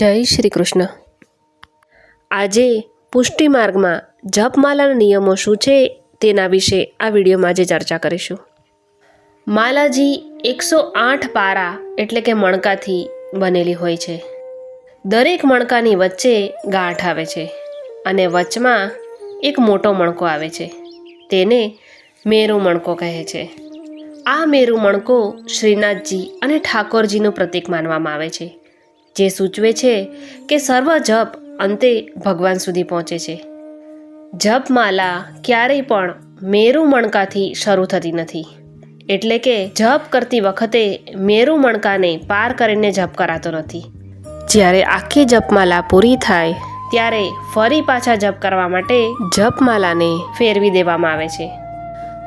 જય શ્રી કૃષ્ણ. આજે પુષ્ટિ માર્ગમાં જપમાલાના નિયમો શું છે તેના વિશે આ વિડીયોમાં આજે ચર્ચા કરીશું. માલાજી એકસો આઠ પારા એટલે કે મણકાથી બનેલી હોય છે. દરેક મણકાની વચ્ચે ગાંઠ આવે છે અને વચમાં એક મોટો મણકો આવે છે. તેને મેરુ મણકો કહે છે. આ મેરુ મણકો શ્રીનાથજી અને ઠાકોરજીનું પ્રતીક માનવામાં આવે છે. જે સૂચવે છે કે સર્વ જપ અંતે ભગવાન સુધી પહોંચે છે. જપમાલા ક્યારેય પણ મેરુ મણકાથી શરૂ થતી નથી. એટલે કે જપ કરતી વખતે મેરુ મણકાને પાર કરીને જપ કરાતો નથી. જ્યારે આખી જપમાલા પૂરી થાય, ત્યારે ફરી પાછા જપ કરવા માટે જપમાલાને ફેરવી દેવામાં આવે છે.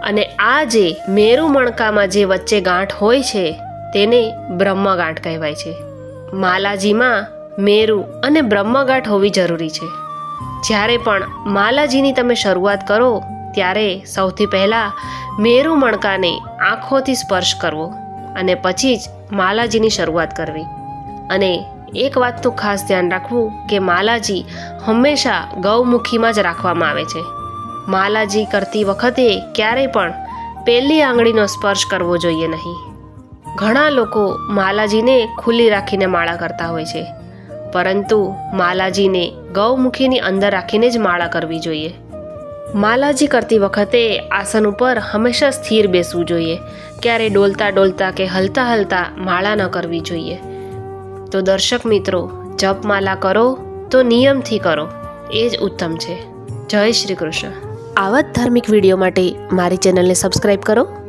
અને આ જે મેરુ મણકામાં જે વચ્ચે ગાંઠ હોય છે, તેને બ્રહ્મગાંઠ કહેવાય છે. માલાજીમાં મેરુ અને બ્રહ્મગાંઠ હોવી જરૂરી છે. જ્યારે પણ માલાજીની તમે શરૂઆત કરો, ત્યારે સૌથી પહેલાં મેરુ મણકાને આંખોથી સ્પર્શ કરવો અને પછી જ માલાજીની શરૂઆત કરવી. અને એક વાતનું ખાસ ધ્યાન રાખવું કે માલાજી હંમેશા ગૌમુખીમાં જ રાખવામાં આવે છે. માલાજી કરતી વખતે ક્યારેય પણ પહેલી આંગળીનો સ્પર્શ કરવો જોઈએ નહીં. ઘણા લોકો માલાજીને ખુલ્લી રાખીને માળા કરતા હોય છે. પરંતુ માલાજીને ગૌમુખીની અંદર રાખીને જ માળા કરવી જોઈએ. માલાજી કરતી વખતે આસન ઉપર હંમેશા સ્થિર બેસવું જોઈએ. ક્યારે ડોલતા ડોલતા કે હલતા હલતા માળા ન કરવી જોઈએ. તો દર્શક મિત્રો, જપમાલા કરો તો નિયમથી કરો. એ જ ઉત્તમ છે. જય શ્રી કૃષ્ણ. આવા જ ધાર્મિક વીડિયો માટે મારી ચેનલને સબસ્ક્રાઈબ કરો.